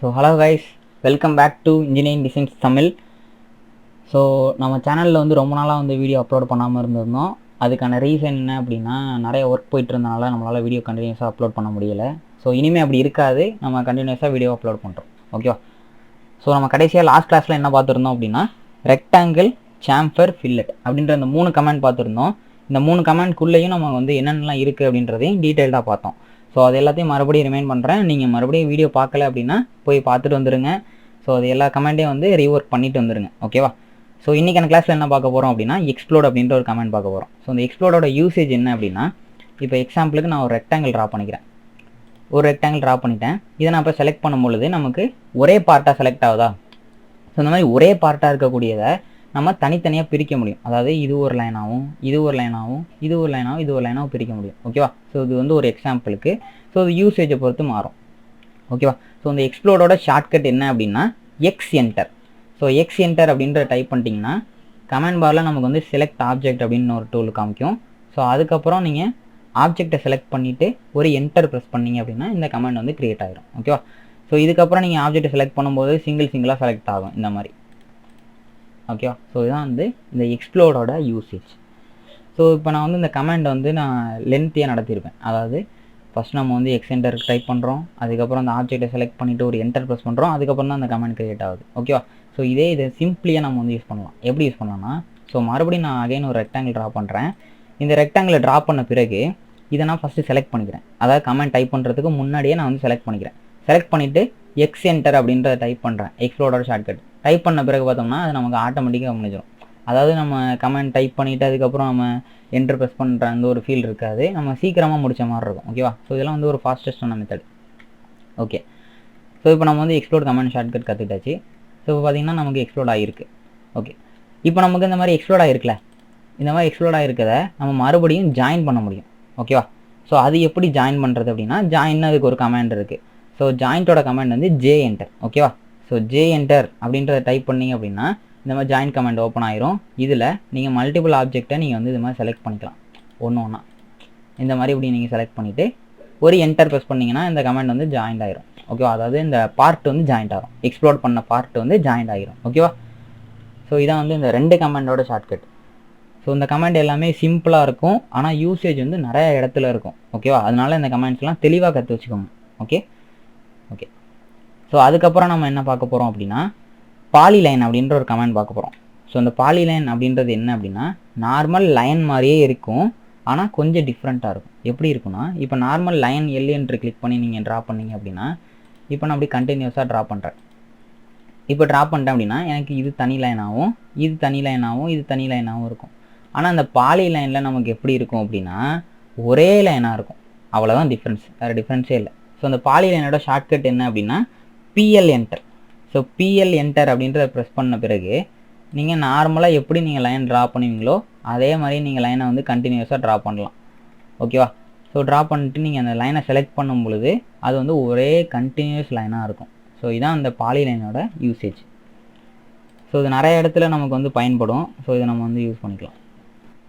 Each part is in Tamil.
So hello guys welcome back to engineering designs Tamil so நம்ம சேனலில் வந்து ரொம்ப நாளாக வந்து வீடியோ அப்லோட் பண்ணாமல் இருந்திருந்தோம். அதுக்கான ரீசன் என்ன அப்படின்னா நிறைய ஒர்க் போயிட்டு இருந்தனால நம்மளால் வீடியோ கண்டினியூஸாக அப்லோட் பண்ண முடியலை. ஸோ இனிமேல் அப்படி இருக்காது. நம்ம கண்டினியூஸாக வீடியோ அப்லோட் பண்ணுறோம் ஓகேவா ஸோ நம்ம கடைசியாக லாஸ்ட் கிளாஸில் என்ன பார்த்துருந்தோம் அப்படின்னா ரெக்டாங்கிள் சாம்ஃபர் ஃபில்லட் அப்படின்ற அந்த மூணு கமெண்ட் பார்த்துருந்தோம். இந்த மூணு கமெண்ட்குள்ளேயும் நம்ம வந்து என்னென்னலாம் இருக்குது அப்படின்றதையும் டீட்டெயில்டாக பார்த்தோம். ஸோ அது எல்லாத்தையும் மறுபடியும் ரிமைண்ட் பண்ணுறேன் நீங்கள் மறுபடியும் வீடியோ பார்க்கல அப்படின்னா போய் பார்த்துட்டு வந்துருங்க. ஸோ அது எல்லா கமெண்ட்டையும் வந்து ரீஒர்க் பண்ணிட்டு வந்துடுங்க ஓகேவா ஸோ இன்றைக்கான கிளாஸில் என்ன பார்க்க போகிறோம் அப்படின்னா எக்ஸ்ப்ளோட் அப்படின்ற ஒரு கமெண்ட் பார்க்க போகிறோம் ஸோ இந்த எக்ஸ்ப்ளோடோட யூசேஜ் என்ன அப்படின்னா இப்போ எக்ஸாம்பிளுக்கு நான் ஒரு ரெக்டாங்கிள் ட்ரா பண்ணிக்கிறேன். ஒரு ரெக்டாங்கிள் ட்ரா பண்ணிட்டேன். இதை நான் இப்போ செலக்ட் பண்ணும் பொழுது நமக்கு ஒரே பார்ட்டாக செலக்ட் ஆகுதா? ஸோ இந்த மாதிரி ஒரே பார்ட்டாக இருக்கக்கூடியதை நம்ம தனித்தனியாக பிரிக்க முடியும். அதாவது இது ஒரு லைனாகவும் இது ஒரு லைனாகவும் இது ஒரு லைனாகவும் இது ஒரு லைனாகவும் பிரிக்க முடியும். ஓகேவா ஸோ இது வந்து ஒரு எக்ஸாம்பிளுக்கு ஸோ இது யூசேஜை பொறுத்து மாறும். ஓகேவா ஸோ இந்த எக்ஸ்ப்ளோரோட ஷார்ட்கட் என்ன அப்படின்னா X enter so X enter அப்படின்ற டைப் பண்ணிட்டீங்கன்னா கமெண்ட் பாரில் நமக்கு வந்து செலக்ட் ஆப்ஜெக்ட் அப்படின்னு ஒரு டூல் காமிக்கும். ஸோ அதுக்கப்புறம் நீங்கள் ஆப்ஜெக்டை செலக்ட் பண்ணிவிட்டு ஒரு என்டர் ப்ரெஸ் பண்ணீங்க அப்படின்னா இந்த கமெண்ட் வந்து க்ரியேட் ஆகிரும் ஓகேவா ஸோ இதுக்கப்புறம் நீங்கள் ஆப்ஜெக்ட்டை செலக்ட் பண்ணும்போது சிங்கிள் சிங்கிளாக செலக்ட் ஆகும் இந்த மாதிரி. ஓகேவா ஸோ இதுதான் வந்து இந்த எக்ஸ்ப்ளோடோட யூசேஜ் ஸோ இப்போ நான் வந்து இந்த கமெண்ட் வந்து நான் லென்த்தியாக நடத்தியிருப்பேன். அதாவது ஃபஸ்ட் நம்ம வந்து எக்ஸ் என்டர் டைப் பண்ணுறோம் அதுக்கப்புறம் அந்த ஆப்ஜெக்டை செலக்ட் பண்ணிவிட்டு ஒரு என்டர் ப்ரெஸ் பண்ணுறோம் அதுக்கப்புறம் தான் அந்த கமெண்ட் கிரியேட் ஆகுது. ஓகேவா ஸோ இதே இதை சிம்பிளியாக நம்ம வந்து யூஸ் பண்ணலாம். எப்படி யூஸ் பண்ணலாம்னா ஸோ மறுபடியும் நான் அகைன் ஒரு ரெக்டாங்கிள் ட்ரா பண்ணுறேன் இந்த ரெக்டாங்கிளை ட்ரா பண்ண பிறகு இதை நான் ஃபஸ்ட்டு செலக்ட் பண்ணிக்கிறேன். அதாவது கமெண்ட் டைப் பண்ணுறதுக்கு முன்னாடியே நான் வந்து செலக்ட் பண்ணிக்கிறேன். செலக்ட் பண்ணிவிட்டு எக்ஸ் என்டர் அப்படின்றத டைப் பண்ணுறேன் எக்ஸ்ப்ளோடோட ஷார்ட்கட் டைப் பண்ண பிறகு பார்த்தோம்னா அது நமக்கு ஆட்டோமேட்டிக்காக முடிஞ்சிடும் அதாவது நம்ம கமெண்ட் டைப் பண்ணிவிட்டு அதுக்கப்புறம் நம்ம என்டர் ப்ரெஸ் பண்ணுற அந்த ஒரு ஃபீல் இருக்காது. நம்ம சீக்கிரமாக முடிச்ச மாதிரி இருக்கும். ஓகேவா ஸோ இதெல்லாம் வந்து ஒரு ஃபாஸ்டஸ்டான மெத்தட் ஓகே ஸோ இப்போ நம்ம வந்து எக்ஸ்ப்ளோர் கமெண்ட் ஷார்ட்கட் கற்றுக்கிட்டாச்சு ஸோ இப்போ பார்த்தீங்கன்னா நமக்கு எக்ஸ்ப்ளோட் ஆகிருக்கு ஓகே இப்போ நமக்கு இந்த மாதிரி எக்ஸ்ப்ளோட் ஆகிருக்குல்ல இந்த மாதிரி எக்ஸ்ப்ளோட் ஆகிருக்கத நம்ம மறுபடியும் ஜாயின் பண்ண முடியும். ஓகேவா ஸோ அது எப்படி ஜாயின் பண்ணுறது அப்படின்னா ஜாயின் அதுக்கு ஒரு கமாண்ட் இருக்குது ஸோ ஜாயிண்ட்டோட கமாண்ட் வந்து ஜே என்டர் ஓகேவா ஸோ ஜே என்டர் அப்படின்றத டைப் பண்ணீங்க அப்படின்னா இந்த மாதிரி ஜாயின் கமெண்ட் ஓப்பன் ஆயிரும். இதில் நீங்கள் மல்டிபிள் ஆப்ஜெக்டை நீங்கள் வந்து இது மாதிரி செலக்ட் பண்ணிக்கலாம். ஒன்று ஒன்றா இந்த மாதிரி இப்படி நீங்கள் செலக்ட் பண்ணிவிட்டு ஒரு என்டர் ப்ரெஸ் பண்ணிங்கன்னா இந்த கமெண்ட் வந்து ஜாயின்ட் ஆயிரும். ஓகேவா அதாவது இந்த பார்ட் வந்து ஜாயிண்ட் ஆகும். எக்ஸ்ப்ளோர் பண்ண பார்ட் வந்து ஜாயிண்ட் ஆகிரும் ஓகேவா ஸோ இதான் வந்து இந்த ரெண்டு கமெண்டோட ஷார்ட்கட் ஸோ இந்த கமெண்ட் எல்லாமே சிம்பிளாக இருக்கும். ஆனால் யூசேஜ் வந்து நிறைய இடத்துல இருக்கும். ஓகேவா அதனால இந்த கமெண்ட்ஸ்லாம் தெளிவாக கற்று வச்சுக்கோங்க. ஓகே ஓகே ஸோ அதுக்கப்புறம் நம்ம என்ன பார்க்க போகிறோம் அப்படின்னா பாலி லைன் அப்படின்ற ஒரு கமெண்ட் பார்க்க போகிறோம் ஸோ இந்த பாலி லைன் அப்படின்றது என்ன அப்படின்னா நார்மல் லைன் மாதிரியே இருக்கும் ஆனால் கொஞ்சம் டிஃப்ரெண்ட்டாக இருக்கும். எப்படி இருக்குன்னா இப்போ நார்மல் லைன் எல் என்று கிளிக் பண்ணி நீங்கள் ட்ரா பண்ணீங்க அப்படின்னா இப்போ நான் அப்படி கண்டினியூஸாக ட்ரா பண்ணுறேன் இப்போ ட்ரா பண்ணிட்டேன் அப்படின்னா எனக்கு இது தனி லைனாகவும் இது தனி லைனாகவும் இது தனி லைனாகவும் இருக்கும். ஆனால் அந்த பாலி லைனில் நமக்கு எப்படி இருக்கும் அப்படின்னா ஒரே லைனாக இருக்கும். அவ்வளோதான் டிஃப்ரென்ஸ் வேறு டிஃப்ரென்ஸே இல்லை. ஸோ அந்த பாலி லைனோட ஷார்ட்கட் என்ன அப்படின்னா PL enter so PL enter அப்படின்றத ப்ரெஸ் பண்ண பிறகு நீங்கள் நார்மலாக எப்படி நீங்கள் லைன் ட்ரா பண்ணுவீங்களோ அதே மாதிரி நீங்கள் லைனை வந்து கண்டினியூஸாக ட்ரா பண்ணலாம். ஓகேவா ஸோ ட்ரா பண்ணிட்டு நீங்கள் அந்த லைனை செலக்ட் பண்ணும் பொழுது அது வந்து ஒரே கண்டினியூஸ் லைனாக இருக்கும். ஸோ இதான் அந்த பாலி லைனோட யூசேஜ் ஸோ இது நிறைய இடத்துல நமக்கு வந்து பயன்படும். ஸோ இதை நம்ம வந்து யூஸ் பண்ணிக்கலாம்.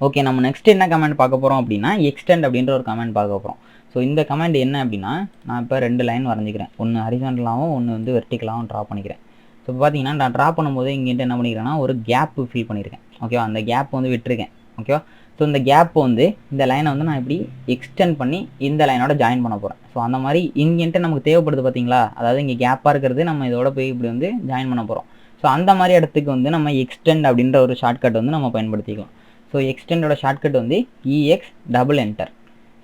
ஓகே நம்ம நெக்ஸ்ட் என்ன கமெண்ட் பார்க்க போகிறோம் அப்படின்னா எக்ஸ்டெண்ட் அப்படின்ற ஒரு கமெண்ட் பார்க்க போகிறோம் ஸோ இந்த கமெண்ட் என்ன அப்படின்னா நான் இப்போ ரெண்டு லைன் வரைஞ்சிக்கிறேன். ஒன்று ஹரிசான்டலாகவும் ஒன்று வந்து வெர்டிக்கலாகவும் ட்ரா பண்ணிக்கிறேன். ஸோ இப்போ பார்த்தீங்கன்னா நான் ட்ரா பண்ணும்போது இங்கேட்டு என்ன பண்ணிக்கிறேன்னா ஒரு கேப்பு ஃபில் பண்ணியிருக்கேன். ஓகேவா அந்த கேப் வந்து விட்டுருக்கேன். ஓகேவா ஸோ இந்த கேப் வந்து இந்த லைனை வந்து நான் இப்படி எக்ஸ்டெண்ட் பண்ணி இந்த லைனோட ஜாயின் பண்ண போகிறேன் ஸோ அந்த மாதிரி இங்கேன்ட்டு நமக்கு தேவைப்படுது பார்த்தீங்களா அதாவது இங்கே கேப்பாக இருக்கிறது நம்ம இதோட போய் இப்படி வந்து ஜாயின் பண்ண போகிறோம் ஸோ அந்த மாதிரி இடத்துக்கு வந்து நம்ம எக்ஸ்டெண்ட் அப்படின்ற ஒரு ஷார்ட்கட் வந்து நம்ம பயன்படுத்திக்கலாம். ஸோ எக்ஸ்டெண்டோட ஷார்ட்கட் வந்து EX double enter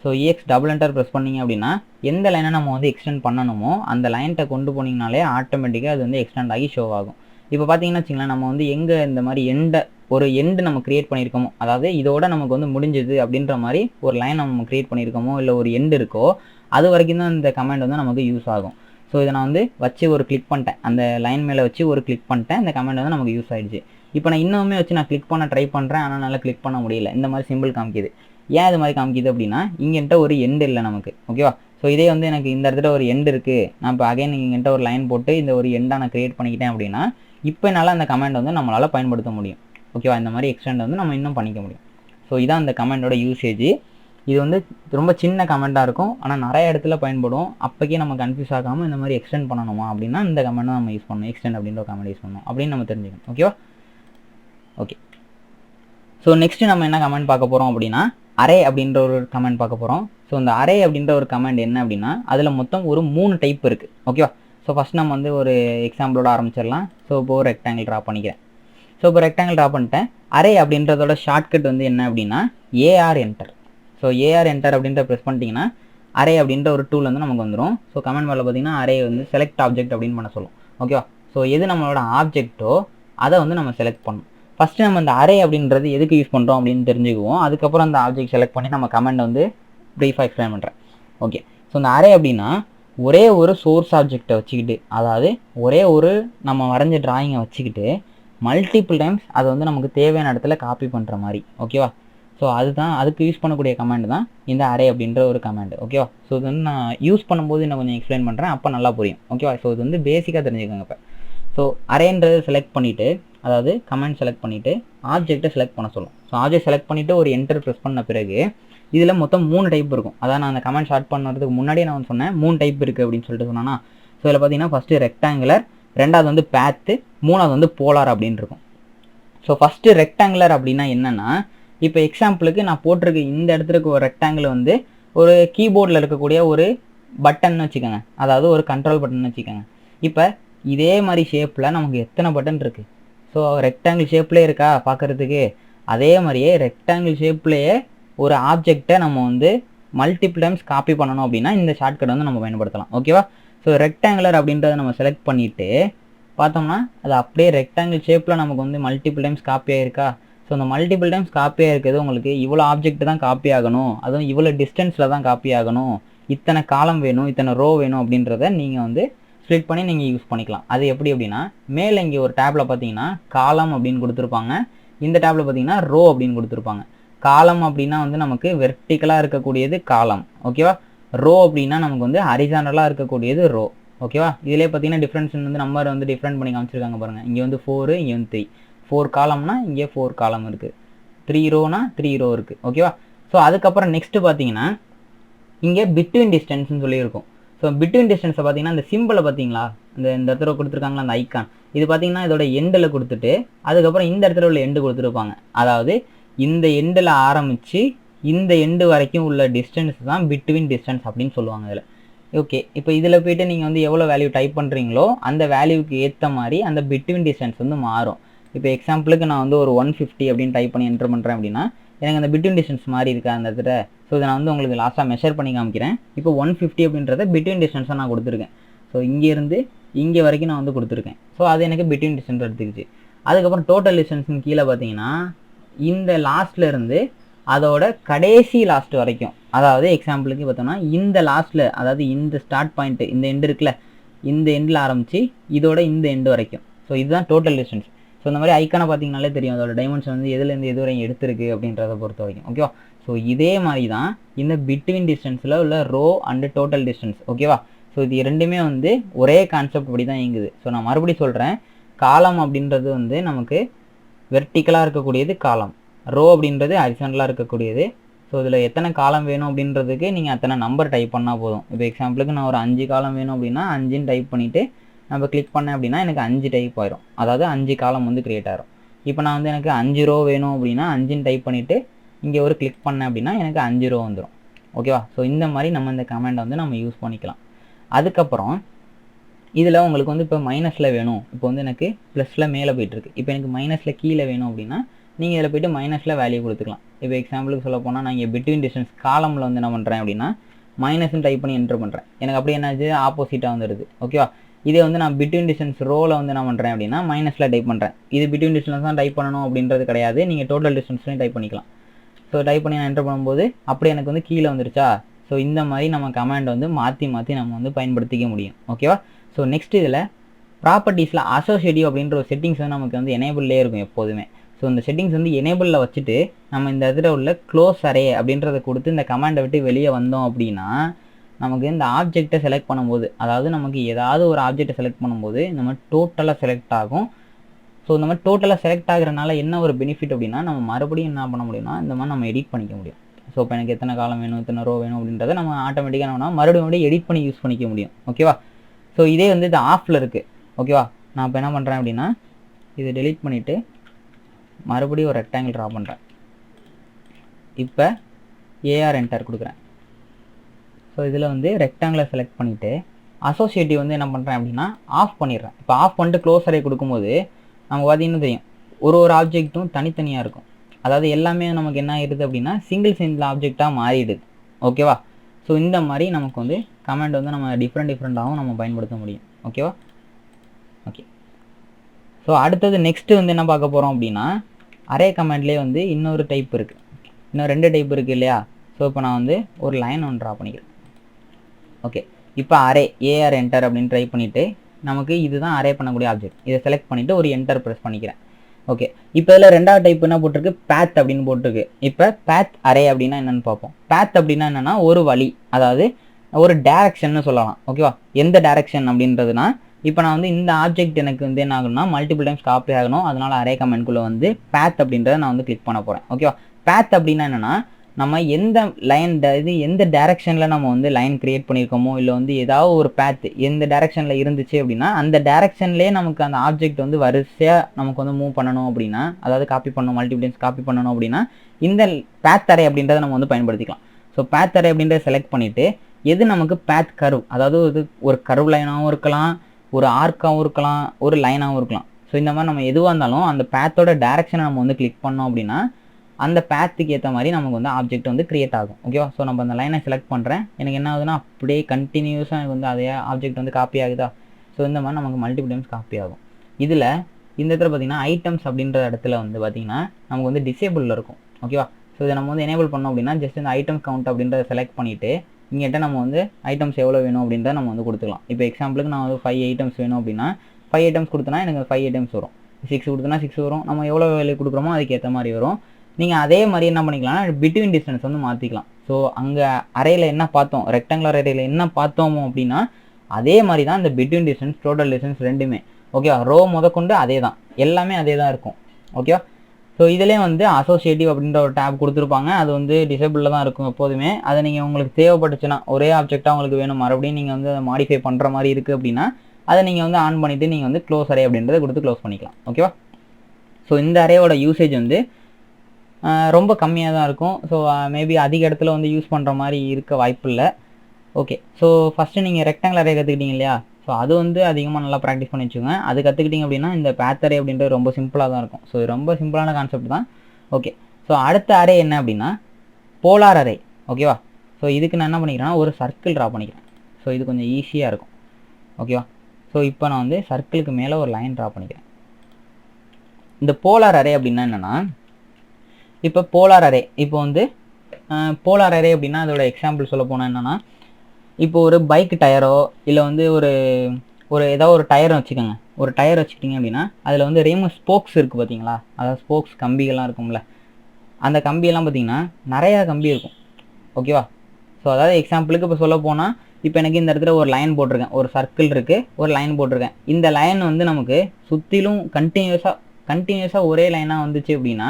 so EX double enter press பண்ணிங்க அப்படின்னா எந்த லைனை நம்ம வந்து எக்ஸ்டெண்ட் பண்ணணுமோ அந்த லைன்கிட்ட கொண்டு போனீங்கனாலே ஆட்டோமேட்டிக்காக அது வந்து எக்ஸ்டெண்ட் ஆகி ஷோ ஆகும். இப்போ பார்த்தீங்கன்னா வச்சுங்களேன் நம்ம வந்து எங்கே இந்த மாதிரி எண்டை ஒரு எண்டு நம்ம கிரியேட் பண்ணியிருக்கோமோ அதாவது இதோட நமக்கு வந்து முடிஞ்சது அப்படின்ற மாதிரி ஒரு லைன் நம்ம கிரியேட் பண்ணியிருக்கோமோ இல்லை ஒரு எண்டு இருக்கோ அது வரைக்கும் தான் இந்த கமெண்ட் வந்து நமக்கு யூஸ் ஆகும். ஸோ இதை நான் வந்து வச்சு ஒரு கிளிக் பண்ணிட்டேன். அந்த லைன் மேலே வச்சு ஒரு கிளிக் பண்ணிட்டேன். இந்த கமெண்ட் வந்து நமக்கு யூஸ் ஆகிடுச்சு இப்போ நான் இன்னுமே வச்சு நான் கிளிக் பண்ண ட்ரை பண்ணுறேன் ஆனால் நல்லா கிளிக் பண்ண முடியல. இந்த மாதிரி சிம்பிள் காமிக்குது. ஏன் இது மாதிரி காமிக்குது அப்படின்னா இங்கேன்ட்ட ஒரு எண்டு இல்லை நமக்கு ஓகேவா ஸோ இதே வந்து எனக்கு இந்த இடத்துல ஒரு எண்டு இருக்குது நான் இப்போ அகைன் இங்கேன்ட்ட ஒரு லைன் போட்டு இந்த ஒரு எண்டாக நான் க்ரியேட் பண்ணிக்கிட்டேன் அப்படின்னா இப்போ என்னால் அந்த கமெண்ட் வந்து நம்மளால் பயன்படுத்த முடியும். ஓகேவா இந்த மாதிரி எக்ஸ்டெண்ட் வந்து நம்ம இன்னும் பண்ணிக்க முடியும். ஸோ இதான் அந்த கமெண்டோட யூசேஜ் இது வந்து ரொம்ப சின்ன கமெண்ட்டாக இருக்கும். ஆனால் நிறைய இடத்துல பயன்படும். அப்போக்கே நம்ம கன்ஃபியூஸ் ஆகாமல் இந்த மாதிரி எக்ஸ்டெண்ட் பண்ணணுமா அப்படின்னா இந்த கமெண்ட் நம்ம யூஸ் பண்ணணும். எக்ஸ்டெண்ட் அப்படின்ற ஒரு கமெண்ட் யூஸ் பண்ணணும் அப்படின்னு நம்ம தெரிஞ்சுக்கணும். ஓகேவா ஓகே ஸோ நெக்ஸ்ட்டு நம்ம என்ன கமெண்ட் பார்க்க போகிறோம் அப்படின்னா அரே அப்படின்ற ஒரு கமெண்ட் பார்க்க போகிறோம் ஸோ இந்த அரே அப்படின்ற ஒரு கமெண்ட் என்ன அப்படின்னா அதில் மொத்தம் ஒரு மூணு டைப் இருக்குது ஓகேவா ஸோ ஃபஸ்ட் நம்ம வந்து ஒரு எக்ஸாம்பிளோட ஆரம்பிச்சிடலாம். ஸோ இப்போ ஒரு ரெக்டாங்கிள் ட்ரா பண்ணிக்கிறேன். ஸோ இப்போ ரெக்டாங்கிள் ட்ரா பண்ணிட்டேன். அரே அப்படின்றதோட ஷார்ட்கட் வந்து என்ன அப்படின்னா AR enter so AR enter அப்படின்ற ப்ரெஸ் பண்ணிட்டீங்கன்னா அரே அப்படின்ற ஒரு டூல் வந்து நமக்கு வந்துடும் ஸோ கமெண்ட் மேலே பார்த்தீங்கன்னா அரே வந்து செலக்ட் ஆப்ஜெக்ட் அப்படின்னு பண்ண சொல்லும். ஓகேவா ஸோ எது நம்மளோட ஆப்ஜெக்ட்டோ அதை வந்து நம்ம செலக்ட் பண்ணணும். ஃபஸ்ட்டு நம்ம இந்த அரே அப்படின்றது எதுக்கு யூஸ் பண்ணுறோம் அப்படின்னு தெரிஞ்சுக்குவோம். அதுக்கப்புறம் அந்த ஆப்ஜெக்ட் செலக்ட் பண்ணி நம்ம கமெண்ட் வந்து ப்ரீஃபாக எக்ஸ்பிளைன் பண்ணுறேன் ஓகே ஸோ இந்த அரே அப்படின்னா ஒரே ஒரு சோர்ஸ் ஆப்ஜெக்டை வச்சுக்கிட்டு அதாவது ஒரே ஒரு நம்ம வரைஞ்ச ட்ராயிங்கை வச்சுக்கிட்டு மல்டிபிள் டைம்ஸ் அதை வந்து நமக்கு தேவையான இடத்துல காப்பி பண்ணுற மாதிரி. ஓகேவா ஸோ அதுதான் அதுக்கு யூஸ் பண்ணக்கூடிய கமெண்ட் தான் இந்த அரே அப்படின்ற ஒரு கமெண்ட் ஓகேவா ஸோ இது வந்து நான் யூஸ் பண்ணும்போது நான் கொஞ்சம் எக்ஸ்பிளைன் பண்ணுறேன் அப்போ நல்லா புரியும். ஓகேவா ஸோ இது வந்து பேசிக்காக தெரிஞ்சுக்கோங்க இப்போ. ஸோ அரேன்றதை செலக்ட் பண்ணிவிட்டு அதாவது கமெண்ட் செலக்ட் பண்ணிவிட்டு ஆப்ஜெக்ட்டை செலக்ட் பண்ண சொல்லும். ஸோ ஆப்ஜெக்ட் செலக்ட் பண்ணிவிட்டு ஒரு என்டர் ப்ரெஸ் பண்ண பிறகு இதில் மொத்தம் மூணு டைப் இருக்கும். அதான் நான் அந்த கமெண்ட் ஷார்ட் பண்ணுறதுக்கு முன்னாடியே நான் வந்து சொன்னேன் மூணு டைப் இருக்குது அப்படின்னு சொல்லிட்டு சொன்னானா. ஸோ இதில் பார்த்தீங்கன்னா ஃபஸ்ட்டு ரெக்டாங்குலர் ரெண்டாவது வந்து பேத்து மூணாவது வந்து போலார் அப்படின்னு இருக்கும். ஸோ ஃபஸ்ட்டு ரெக்டாங்குலர் அப்படின்னா என்னென்னா இப்போ எக்ஸாம்பிளுக்கு நான் போட்டிருக்க இந்த இடத்துல இருக்க ஒரு ரெக்டாங்கிள் வந்து ஒரு கீபோர்டில் இருக்கக்கூடிய ஒரு பட்டன் வச்சுக்கோங்க. அதாவது ஒரு கண்ட்ரோல் பட்டன் வச்சுக்கோங்க. இப்போ இதே மாதிரி ஷேப்பில் நமக்கு எத்தனை பட்டன் இருக்குது ஸோ ரெக்டாங்கிள் ஷேப்லேயே இருக்கா பார்க்குறதுக்கு அதே மாதிரியே ரெக்டாங்கிள் ஷேப்லேயே ஒரு ஆப்ஜெக்டை நம்ம வந்து மல்டிபிள் டைம்ஸ் காப்பி பண்ணணும் அப்படின்னா இந்த ஷார்ட்கட் வந்து நம்ம பயன்படுத்தலாம். ஓகேவா ஸோ ரெக்டாங்குலர் அப்படின்றத நம்ம செலக்ட் பண்ணிவிட்டு பார்த்தோம்னா அது அப்படியே ரெக்டாங்கிள் ஷேப்பில் நமக்கு வந்து மல்டிபிள் டைம்ஸ் காப்பி இருக்கா ஸோ அந்த மல்டிபிள் டைம்ஸ் காப்பியாக ஆயிருக்கிறது உங்களுக்கு இவ்வளோ ஆப்ஜெக்ட் தான் காப்பி ஆகணும். அதுவும் இவ்வளோ டிஸ்டன்ஸில் தான் காப்பி ஆகணும். இத்தனை காலம் வேணும் இத்தனை ரோ வேணும் அப்படின்றத நீங்கள் வந்து ஸ்ப்ளிட் பண்ணி நீங்கள் யூஸ் பண்ணிக்கலாம். அது எப்படி அப்படின்னா மேலே இங்கே ஒரு டேப்பில் பார்த்தீங்கன்னா காலம் அப்படின்னு கொடுத்துருப்பாங்க. இந்த டேப்பில் பார்த்தீங்கன்னா ரோ அப்படின்னு கொடுத்துருப்பாங்க. காலம் அப்படின்னா வந்து நமக்கு வெர்டிக்கலாக இருக்கக்கூடியது காலம் ஓகேவா ரோ அப்படின்னா நமக்கு வந்து ஹரிசாண்டலாக இருக்கக்கூடியது ரோ ஓகேவா இதிலே பார்த்தீங்கன்னா டிஃப்ரென்ஸ் வந்து நம்பர் வந்து டிஃப்ரெண்ட் பண்ணி காமிச்சிருக்காங்க பாருங்கள் இங்கே வந்து ஃபோரு இங்கே வந்து த்ரீ ஃபோர் காலம்னா இங்கே ஃபோர் காலம் இருக்குது த்ரீ ரோனா த்ரீ ரோ இருக்குது ஓகேவா ஸோ அதுக்கப்புறம் நெக்ஸ்ட்டு பார்த்தீங்கன்னா இங்கே பிட்வீன் டிஸ்டன்ஸ்னு சொல்லியிருக்கும். ஸோ பிட்வீன் டிஸ்டன்ஸை பார்த்தீங்கன்னா இந்த சிம்பிளை பார்த்தீங்களா? இந்த இந்த இடத்துல கொடுத்துருக்காங்களா? அந்த ஐக்கான் இது பார்த்தீங்கன்னா இதோட எண்டில் கொடுத்துட்டு அதுக்கப்புறம் இந்த இடத்துல உள்ள எண்டு கொடுத்துருப்பாங்க. அதாவது இந்த எண்டில் ஆரம்பித்து இந்த எண்டு வரைக்கும் உள்ள டிஸ்டன்ஸ் தான் பிட்வீன் டிஸ்டன்ஸ் அப்படின்னு சொல்லுவாங்க இதில். ஓகே இப்போ இதில் போயிட்டு நீங்கள் வந்து எவ்வளோ வேல்யூ டைப் பண்ணுறீங்களோ அந்த வேல்யூக்கு ஏற்ற மாதிரி அந்த பிட்வீன் டிஸ்டன்ஸ் வந்து மாறும். இப்போ எக்ஸாம்பிளுக்கு நான் வந்து ஒரு ஒன் ஃபிஃப்டி அப்படின்னு டைப் பண்ணி என்டர் பண்ணுறேன் அப்படின்னா எனக்கு அந்த பிட்வீன் டிஸ்டன்ஸ் மாதிரி இருக்கா அந்த இடத்துல. ஸோ இதை நான் வந்து உங்களுக்கு லாஸ்ட்டாக மெஷர் பண்ணி காமிக்கிறேன். இப்போ ஒன் ஃபிஃப்டி அப்படின்றத பிட்வீன் டிஸ்டன்ஸாக நான் கொடுத்துருக்கேன். ஸோ இங்கேருந்து இங்கே வரைக்கும் நான் வந்து கொடுத்துருக்கேன். ஸோ அது எனக்கு பிட்வீன் டிஸ்டன்ஸ் எடுத்துக்கிச்சு. அதுக்கப்புறம் டோட்டல் டிஸ்டன்ஸ்னு கீழே பார்த்தீங்கன்னா இந்த லாஸ்ட்டில் இருந்து அதோட கடைசி லாஸ்ட் வரைக்கும். அதாவது எக்ஸாம்பிளுக்கு பார்த்தோம்னா இந்த லாஸ்ட்டில் அதாவது இந்த ஸ்டார்ட் பாயிண்ட்டு இந்த எண்டு இருக்குல்ல இந்த எண்டில் ஆரம்பித்து இதோட இந்த எண்டு வரைக்கும். ஸோ இதுதான் டோட்டல் டிஸ்டன்ஸ் ஸோ இந்த மாதிரி ஐக்கானை பார்த்தீங்கனாலே தெரியும். அதோட டைமென்ஷன் வந்து எதுலேருந்து எது வரையும் எடுத்திருக்கு அப்படின்றத பொறுத்த வரைக்கும். ஓகேவா ஸோ இதே மாதிரி தான் இந்த பிட்வீன் டிஸ்டன்ஸில் உள்ள ரோ அண்டு டோட்டல் டிஸ்டன்ஸ் ஓகேவா ஸோ இது ரெண்டுமே வந்து ஒரே கான்செப்ட் இப்படி தான் இயங்குது. ஸோ நான் மறுபடியும் சொல்கிறேன் காலம் அப்படின்றது வந்து நமக்கு வெர்டிக்கலாக இருக்கக்கூடியது காலம். ரோ அப்படின்றது ஹரிசாண்டலாக இருக்கக்கூடியது. ஸோ இதில் எத்தனை காலம் வேணும் அப்படின்றதுக்கு நீங்கள் அத்தனை நம்பர் டைப் பண்ணால் போதும். இப்போ எக்ஸாம்பிளுக்கு நான் ஒரு அஞ்சு காலம் வேணும் அப்படின்னா அஞ்சுன்னு டைப் பண்ணிவிட்டு நம்ம கிளிக் பண்ணேன் அப்படின்னா எனக்கு அஞ்சு டைப் ஆயிரும். அதாவது அஞ்சு காலம் வந்து கிரியேட் ஆயிரும். இப்போ நான் வந்து எனக்கு அஞ்சு ரோ வேணும் அப்படின்னா அஞ்சுன்னு டைப் பண்ணிவிட்டு இங்கே ஒரு கிளிக் பண்ணேன் அப்படின்னா எனக்கு அஞ்சு ரோ வந்துடும் ஓகேவா ஸோ இந்த மாதிரி நம்ம இந்த கமெண்டை வந்து நம்ம யூஸ் பண்ணிக்கலாம். அதுக்கப்புறம் இதில் உங்களுக்கு வந்து இப்போ மைனஸில் வேணும். இப்போ வந்து எனக்கு ப்ளஸில் மேலே போயிட்டுருக்கு. இப்போ எனக்கு மைனஸில் கீழே வேணும் அப்படின்னா நீங்கள் இதில் போய்ட்டு மைனஸில் வேல்யூ கொடுத்துக்கலாம். இப்போ எக்ஸாம்பிளுக்கு சொல்ல போனால் நான் இங்கே பிட்வீன் டிஸ்டன்ஸ் காலமில் வந்து என்ன பண்ணுறேன் அப்படின்னா மைனஸ்னு டைப் பண்ணி என்டர் பண்ணுறேன் எனக்கு அப்படி என்னாச்சு? ஆப்போசிட்டாக வந்துடுது ஓகேவா இதே வந்து நான் பிட்வீன் டிஸ்டன்ஸ் ரோவில் வந்து என்ன பண்ணுறேன் அப்படின்னா மைனஸில் டைப் பண்ணுறேன் இது பிட்வீன் டிஸ்டன்ஸ் தான் டைப் பண்ணணும் அப்படின்றது கிடையாது. நீங்கள் டோட்டல் டிஸ்டன்ஸ்லையும் டைப் பண்ணிக்கலாம். ஸோ டைப் பண்ணி நான் என்டர் பண்ணும்போது அப்படியே எனக்கு வந்து கீழே வந்துருச்சா? ஸோ இந்த மாதிரி நம்ம கமாண்ட் வந்து மாற்றி மாற்றி நம்ம வந்து பயன்படுத்திக்க முடியும். ஓகேவா ஸோ நெக்ஸ்ட் இதில் ப்ராப்பர்ட்டிஸில் அசோசியேட்டிவ் அப்படின்ற ஒரு செட்டிங்ஸ் வந்து நமக்கு வந்து எனேபிள்லே இருக்கும் எப்போதுமே. ஸோ இந்த செட்டிங்ஸ் வந்து எனேபிளில் வச்சுட்டு நம்ம இந்த இதில் உள்ள க்ளோஸ் அரே அப்படின்றத கொடுத்து இந்த கமாண்டை விட்டு வெளியே வந்தோம் அப்படின்னா நமக்கு இந்த ஆப்ஜெக்டை செலக்ட் பண்ணும்போது அதாவது நமக்கு ஏதாவது ஒரு ஆப்ஜெக்டை செலக்ட் பண்ணும்போது நம்ம டோட்டலாக செலக்ட் ஆகும். ஸோ இந்த மாதிரி டோட்டலாக செலக்ட் ஆகுறனால என்ன ஒரு பெனிஃபிட் அப்படின்னா நம்ம மறுபடியும் என்ன பண்ண முடியும்னா இந்த மாதிரி நம்ம எடிட் பண்ணிக்க முடியும். ஸோ இப்போ எனக்கு எத்தனை காலம் வேணும் எத்தனை ரோ வேணும் அப்படின்றத நம்ம ஆட்டோமேட்டிக்காக என்ன மறுபடியும் மறுபடியும் எடிட் பண்ணி யூஸ் பண்ணிக்க முடியும். ஓகேவா ஸோ இதே வந்து இது ஆஃபில் இருக்குது ஓகேவா நான் இப்போ என்ன பண்ணுறேன் அப்படின்னா இது டெலீட் பண்ணிவிட்டு மறுபடியும் ஒரு ரெக்டாங்கிள் ட்ரா பண்ணுறேன் இப்போ ஏஆர் என்டர் கொடுக்குறேன். ஸோ இதில் வந்து ரெக்டாங்கில் செலக்ட் பண்ணிவிட்டு அசோசியேட்டிவ் வந்து என்ன பண்ணுறேன் அப்படின்னா ஆஃப் பண்ணிடுறேன். இப்போ ஆஃப் பண்ணிட்டு க்ளோஸ் அரே கொடுக்கும்போது நமக்கு பார்த்தீங்கன்னா தெரியும்? ஒரு ஒரு ஆப்ஜெக்ட்டும் தனித்தனியாக இருக்கும். அதாவது எல்லாமே நமக்கு என்ன ஆயிடுது அப்படின்னா சிங்கிள் சிங்கிள் ஆப்ஜெக்டாக மாறிடுது. ஓகேவா ஸோ இந்த மாதிரி நமக்கு வந்து கமெண்ட் வந்து நம்ம டிஃப்ரெண்ட் டிஃப்ரெண்ட்டாகவும் நம்ம பயன்படுத்த முடியும். ஓகேவா ஓகே ஸோ அடுத்தது நெக்ஸ்ட்டு வந்து என்ன பார்க்க போகிறோம் அப்படின்னா அரே கமெண்ட்லேயே வந்து இன்னொரு டைப் இருக்குது இன்னும் ரெண்டு டைப் இருக்குது இல்லையா? ஸோ இப்போ நான் வந்து ஒரு லைன் ஒன்று ட்ரா பண்ணிக்கிறேன். ஓகே இப்போ அரே ஏஆர் என்டர் அப்படின்னு ட்ரை பண்ணிவிட்டு நமக்கு இதுதான் அரே பண்ணக்கூடிய ஆப்ஜெக்ட் இதை செலக்ட் பண்ணிவிட்டு ஒரு என்டர் ப்ரெஸ் பண்ணிக்கிறேன். ஓகே இப்போ இதில் ரெண்டாவது டைப் என்ன போட்டிருக்கு? பேத் அப்படின்னு போட்டிருக்கு. இப்போ பேத் அரே அப்படின்னா என்னென்னு பார்ப்போம். பேத் அப்படின்னா என்னென்னா ஒரு வழி அதாவது ஒரு டேரக்ஷன்னு சொல்லலாம். ஓகேவா எந்த டேரக்ஷன் அப்படின்றதுனா இப்போ நான் வந்து இந்த ஆப்ஜெக்ட் எனக்கு வந்து என்ன ஆகணும்னா மல்டிபிள் டைம்ஸ் காப்பி ஆகணும். அதனால் அரே கமெண்ட்குள்ளே வந்து பேத் அப்படின்றத நான் வந்து கிளிக் பண்ண போகிறேன் ஓகேவா பேத் அப்படின்னா என்னென்னா நம்ம எந்த லைன் இது எந்த டேரெக்ஷனில் நம்ம வந்து லைன் கிரியேட் பண்ணியிருக்கோமோ இல்லை வந்து ஏதாவது ஒரு பேத் எந்த டேரெக்ஷனில் இருந்துச்சு அப்படின்னா அந்த டேரெக்ஷன்லேயே நமக்கு அந்த ஆப்ஜெக்ட் வந்து வரிசையாக நமக்கு வந்து மூவ் பண்ணணும் அப்படின்னா அதாவது காப்பி பண்ணணும் மல்டிபிளியன்ஸ் காப்பி பண்ணணும் அப்படின்னா இந்த பேத் தரை அப்படின்றத நம்ம வந்து பயன்படுத்திக்கலாம். ஸோ பேத் தரை அப்படின்றத செலக்ட் பண்ணிவிட்டு எது நமக்கு பேத் கர்வ் அதாவது இது ஒரு கர்வ் லைனாகவும் இருக்கலாம் ஒரு ஆர்க்காகவும் இருக்கலாம் ஒரு லைனாகவும் இருக்கலாம். ஸோ இந்த மாதிரி நம்ம எதுவாக இருந்தாலும் அந்த பேத்தோட டேரக்ஷனை நம்ம வந்து கிளிக் பண்ணோம் அப்படின்னா அந்த பேத்துக்கு ஏற்ற மாதிரி நமக்கு வந்து ஆப்ஜெக்ட் வந்து கிரியேட் ஆகும். ஓகேவா ஸோ நம்ம அந்த லைனை செலக்ட் பண்ணுறேன் எனக்கு என்ன ஆகுதுன்னா அப்படியே கண்டினியூஸாக எனக்கு வந்து அதே ஆப்ஜெக்ட் வந்து காப்பி ஆகுதா? ஸோ இந்த மாதிரி நமக்கு மல்டிபிள் டைம்ஸ் காப்பி ஆகும். இதில் இந்த இடத்துல பார்த்தீங்கன்னா ஐட்டம்ஸ் அப்படின்ற இடத்துல வந்து பார்த்தீங்கன்னா நமக்கு வந்து டிசேபிளில் இருக்கும். ஓகேவா ஸோ இதை நம்ம வந்து எனேபிள் பண்ணோம் அப்படின்னா ஜஸ்ட் இந்த ஐட்டம் கவுண்ட் அப்படின்றத செலக்ட் பண்ணிவிட்டு இங்கிட்ட நம்ம வந்து ஐட்டம்ஸ் எவ்வளோ வேணும் அப்படின்றத நம்ம வந்து கொடுத்துக்கலாம். இப்போ எக்ஸாம்பிளுக்கு நான் வந்து ஃபைவ் ஐட்டம்ஸ் வேணும் அப்படின்னா ஃபைவ் ஐட்டம்ஸ் கொடுத்தனா எனக்கு ஃபைவ் ஐட்டம்ஸ் வரும். சிக்ஸ் கொடுத்தனா சிக்ஸ் வரும். நம்ம எவ்வளோ வேலை கொடுக்குறோமோ அதுக்கு ஏற்ற மாதிரி வரும். நீங்கள் அதே மாதிரி என்ன பண்ணிக்கலாம்னா பிட்வீன் டிஸ்டன்ஸ் வந்து மாற்றிக்கலாம் ஸோ அங்கே அறையில் என்ன பார்த்தோம் ரெக்டாங்குலர் அறையில் என்ன பார்த்தோமோ அப்படின்னா அதே மாதிரி தான் இந்த பிட்வீன் டிஸ்டன்ஸ் டோட்டல் டிஸ்டன்ஸ் ரெண்டுமே. ஓகேவா ரோ முதற்கொண்டு அதே தான் எல்லாமே அதே தான் இருக்கும் ஓகேவா ஸோ இதிலே வந்து அசோசியேட்டிவ் அப்படின்ற ஒரு டேப் கொடுத்துருப்பாங்க. அது வந்து டிசேபிளில் தான் இருக்கும் எப்போதுமே. அதை நீங்கள் உங்களுக்கு தேவைப்பட்டுச்சுன்னா ஒரே ஆப்ஜெக்டாக உங்களுக்கு வேணும். மறுபடியும் நீங்கள் வந்து அதை மாடிஃபை பண்ணுற மாதிரி இருக்குது அப்படின்னா அதை நீங்கள் வந்து ஆன் பண்ணிவிட்டு நீங்கள் வந்து க்ளோஸ் அரே அப்படின்றத கொடுத்து க்ளோஸ் பண்ணிக்கலாம். ஓகேவா ஸோ இந்த அரேவோட யூசேஜ் வந்து ரொம்ப கம்மியாக தான் இருக்கும். ஸோ மேபி அதிக இடத்துல வந்து யூஸ் பண்ணுற மாதிரி இருக்க வாய்ப்பு இல்லை ஓகே ஸோ ஃபஸ்ட்டு நீங்கள் ரெக்டாங்கிள் அரே கற்றுக்கிட்டீங்க இல்லையா? ஸோ அது வந்து அதிகமாக நல்லா ப்ராக்டிஸ் பண்ணி வச்சுக்கோங்க. அது கற்றுக்கிட்டீங்க அப்படின்னா இந்த பேத் அரே அப்படின்றது ரொம்ப சிம்பிளாக தான் இருக்கும். ஸோ ரொம்ப சிம்பிளான கான்செப்ட் தான். ஓகே ஸோ அடுத்த அரே என்ன அப்படின்னா போலார் அரே ஓகேவா ஸோ இதுக்கு நான் என்ன பண்ணிக்கிறேன்னா ஒரு சர்க்கிள் ட்ரா பண்ணிக்கிறேன். ஸோ இது கொஞ்சம் ஈஸியாக இருக்கும். ஓகேவா ஸோ இப்போ நான் வந்து சர்க்கிளுக்கு மேலே ஒரு லைன் ட்ரா பண்ணிக்கிறேன். இந்த போலார் அரே அப்படின்னா என்னென்னா இப்போ போலார் அரே. இப்போ வந்து போலார் அரே அப்படின்னா அதோட எக்ஸாம்பிள் சொல்ல போனால் என்னென்னா இப்போ ஒரு பைக் டயரோ இல்லை வந்து ஒரு ஒரு ஏதோ ஒரு டயர் வச்சுக்கோங்க. ஒரு டயர் வச்சுக்கிட்டிங்க அப்படின்னா அதில் வந்து ரேமு ஸ்போக்ஸ் இருக்குது பார்த்தீங்களா? அதாவது ஸ்போக்ஸ் கம்பிகள்லாம் இருக்கும்ல. அந்த கம்பியெல்லாம் பார்த்தீங்கன்னா நிறையா கம்பி இருக்கும். ஓகேவா ஸோ அதாவது எக்ஸாம்பிளுக்கு இப்போ சொல்ல போனால் இப்போ எனக்கு இந்த இடத்துல ஒரு லைன் போட்டிருக்கேன். ஒரு சர்க்கிள் இருக்குது ஒரு லைன் போட்டிருக்கேன். இந்த லைன் வந்து நமக்கு சுற்றிலும் கண்டினியூஸாக கண்டினியூஸாக ஒரே லைனாக வந்துச்சு அப்படின்னா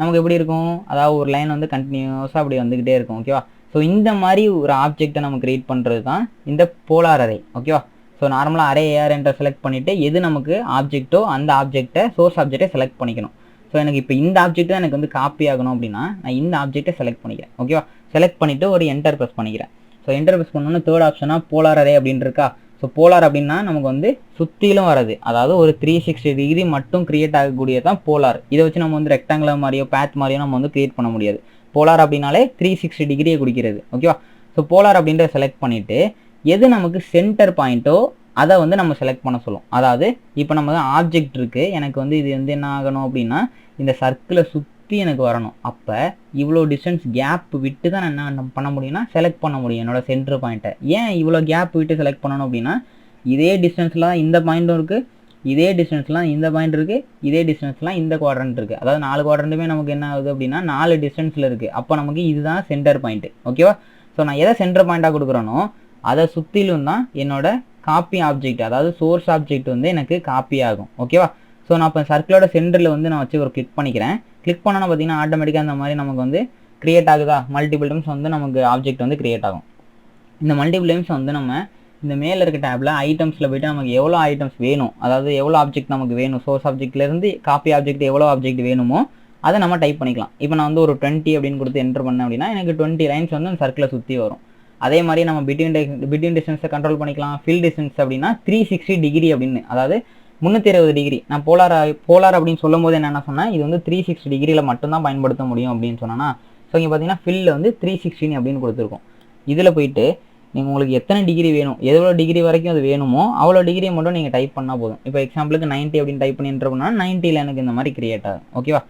நமக்கு எப்படி இருக்கும்? அதாவது ஒரு லைன் வந்து கண்டினியூஸாக அப்படி வந்துக்கிட்டே இருக்கும் ஓகேவா ஸோ இந்த மாதிரி ஒரு ஆப்ஜெக்ட்டை நம்ம கிரியேட் பண்ணுறது தான் இந்த போலார் அரே ஓகேவா ஸோ நார்மலாக அரே ஏஆர் என்ற செலக்ட் பண்ணிவிட்டு எது நமக்கு ஆப்ஜெக்ட்டோ அந்த ஆப்ஜெக்ட்டை சோர்ஸ் ஆப்ஜெக்டை செலக்ட் பண்ணிக்கணும். ஸோ எனக்கு இப்போ இந்த ஆப்ஜெக்ட் தான் எனக்கு வந்து காப்பி ஆகணும் அப்படின்னா நான் இந்த ஆப்ஜெக்ட்டை செலக்ட் பண்ணிக்கிறேன் ஓகேவா செலக்ட் பண்ணிவிட்டு ஒரு என்டர் ப்ரெஸ் பண்ணிக்கிறேன். ஸோ என்டர் ப்ரெஸ் பண்ணோன்னா தேர்ட் ஆப்ஷனாக போலார் அரே அப்படின்னு இருக்கா ஸோ போலார் அப்படின்னா நமக்கு வந்து சுற்றிலும் வராது அதாவது ஒரு த்ரீ சிக்ஸ்டி டிகிரி மட்டும் கிரியேட் ஆகக்கூடியது தான் போலார் இதை வச்சு நம்ம வந்து ரெக்டாங்குலர் மாதிரியோ பேத் மாதிரியோ நம்ம வந்து கிரியேட் பண்ண முடியாது. போலார் அப்படின்னாலே த்ரீ சிக்ஸ்டி டிகிரியை குடிக்கிறது ஓகேவா ஸோ போலார் அப்படின்றத செலக்ட் பண்ணிவிட்டு எது நமக்கு சென்டர் பாயிண்ட்டோ அதை வந்து நம்ம செலக்ட் பண்ண சொல்லும். அதாவது இப்போ நம்ம ஆப்ஜெக்ட் இருக்குது எனக்கு வந்து இது வந்து என்ன ஆகணும் அப்படின்னா இந்த சர்க்கிளை சுற்றி எனக்கு வரணும். அப்போ இவ்வளோ டிஸ்டன்ஸ் கேப் விட்டு தான் நான் என்ன பண்ண முடியும்னா செலக்ட் பண்ண முடியும். என்னோடய சென்டர் பாயிண்ட்டை ஏன் இவ்வளோ கேப் விட்டு செலக்ட் பண்ணணும் அப்படின்னா இதே டிஸ்டன்ஸில் தான் இந்த பாயிண்ட்டும் இருக்குது இதே டிஸ்டன்ஸ்லாம் இந்த பாயிண்ட் இருக்குது இதே டிஸ்டன்ஸ்லாம் இந்த குவாட்ரண்ட் இருக்குது அதாவது நாலு குவாட்ரண்ட்டுமே நமக்கு என்ன ஆகுது அப்படின்னா நாலு டிஸ்டன்ஸில் இருக்குது அப்போ நமக்கு இதுதான் சென்டர் பாயிண்ட்டு ஓகேவா ஸோ நான் எதை சென்டர் பாயிண்ட்டாக கொடுக்குறேனோ அதை சுற்றிலும் தான் என்னோட காப்பி ஆப்ஜெக்ட் அதாவது சோர்ஸ் ஆப்ஜெக்ட் வந்து எனக்கு காப்பி ஆகும். ஓகேவா ஸோ நான் இப்போ சர்க்கிளோட சென்டரில் வந்து நான் வச்சு ஒரு கிளிக் பண்ணிக்கிறேன். கிளிக் பண்ணோன்னா பார்த்தீங்கன்னா ஆட்டோமேட்டிக்காக அந்த மாதிரி நமக்கு வந்து க்ரியேட் ஆகுதா? மல்டிபிள் டைம்ஸ் வந்து நமக்கு ஆப்ஜெக்ட் வந்து கிரியேட் ஆகும். இந்த மல்டிபிள் டைம்ஸ் வந்து நம்ம இந்த மேலே இருக்க டேப்பில் ஐட்டம்ஸில் போய்ட்டு நமக்கு எவ்வளோ ஐட்டம்ஸ் வேணும்? அதாவது எவ்வளோ ஆப்ஜெக்ட் நமக்கு வேணும்? சோர்ஸ் ஆப்ஜெக்ட்லேருந்து காப்பி ஆப்ஜெக்ட் எவ்வளோ ஆப்ஜெக்ட் வேணுமோ அதை நம்ம டைப் பண்ணிக்கலாம். இப்போ நான் வந்து ஒரு டுவெண்ட்டி அப்படின்னு கொடுத்து என்டர் பண்ணேன் அப்படின்னா எனக்கு டுவெண்ட்டி லைன்ஸ் வந்து அந்த சர்க்கிளை சுற்றி வரும். அதே மாதிரி நம்ம பிட்வீன் பிட்வீன் டிஸ்டன்ஸை கண்ட்ரோல் பண்ணிக்கலாம். ஃபில் டிஸ்டன்ஸ் அப்படின்னா த்ரீ சிக்ஸ்டி டிகிரி அப்படின்னு. அதாவது முந்நூற்றி இருபது டிகிரி நான் போலார் போலார் அப்படின்னு சொல்லும் போது என்னென்ன சொன்னேன் இது வந்து த்ரீ சிக்ஸ்டி டிகிரியில் மட்டும்தான் பயன்படுத்த முடியும் அப்படின்னு சொன்னேன்னா ஸோ இங்கே பார்த்தீங்கன்னா ஃபில் வந்து த்ரீ சிக்ஸ்டின் அப்படின்னு கொடுத்துருக்கோம். இதில் போயிட்டு நீங்கள் உங்களுக்கு எத்தனை டிகிரி வேணும் எவ்வளோ டிகிரி வரைக்கும் அது வேணுமோ அவ்வளோ டிகிரியை மட்டும் நீங்கள் டைப் பண்ணால் போதும். இப்போ எக்ஸாம்பிளுக்கு 90 அப்படின்னு டைப் பண்ணி என்ட்ரு பண்ணால் நைன்ட்டியில் எனக்கு இந்த மாதிரி கிரியேட் ஆகும் ஓகேவா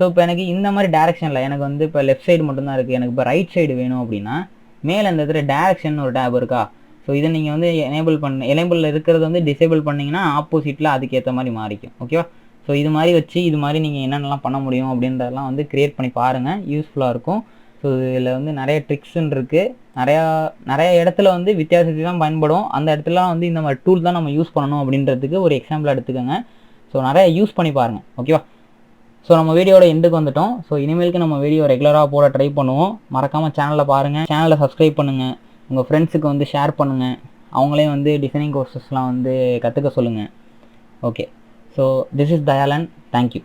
ஸோ இப்போ எனக்கு இந்த மாதிரி டேரக்ஷனில் எனக்கு வந்து இப்போ லெஃப்ட் சைடு மட்டும்தான் இருக்குது எனக்கு இப்போ ரைட் சைடு வேணும் அப்படின்னா மேலே இந்த இடத்துல டேரக்ஷன் ஒரு டேப் இருக்கா? ஸோ இதை நீங்கள் வந்து எனேபிள் பண்ண எனேபிள் இருக்கிறது வந்து டிசேபிள் பண்ணிங்கன்னா ஆப்போசிட்டில் அதுக்கேற்ற மாதிரி மாறிக்கும். ஓகேவா ஸோ இது மாதிரி வச்சு இது மாதிரி நீங்கள் என்னென்னலாம் பண்ண முடியும் அப்படின்றதெல்லாம் வந்து கிரியேட் பண்ணி பாருங்கள் யூஸ்ஃபுல்லாக இருக்கும். ஸோ இதில் வந்து நிறைய ட்ரிக்ஸுன்னு இருக்குது நிறையா நிறைய இடத்துல வந்து வித்தியாசத்தை தான் பயன்படும். அந்த இடத்துலலாம் வந்து இந்த மாதிரி டூல் தான் நம்ம யூஸ் பண்ணணும் அப்படின்றதுக்கு ஒரு எக்ஸாம்பிள் எடுத்துக்கோங்க. ஸோ நிறைய யூஸ் பண்ணி பாருங்கள் ஓகேவா ஸோ நம்ம வீடியோட எண்டுக்கு வந்துட்டோம். ஸோ இனிமேலுக்கு நம்ம வீடியோ ரெகுலராக போட ட்ரை பண்ணுவோம். மறக்காமல் சேனலில் பாருங்கள் சேனலை சப்ஸ்கிரைப் பண்ணுங்கள் உங்கள் ஃப்ரெண்ட்ஸுக்கு வந்து ஷேர் பண்ணுங்கள் அவங்களே வந்து டிசைனிங் கோர்சஸ்லாம் வந்து கற்றுக்க சொல்லுங்கள் okay so this is Dayalan thank you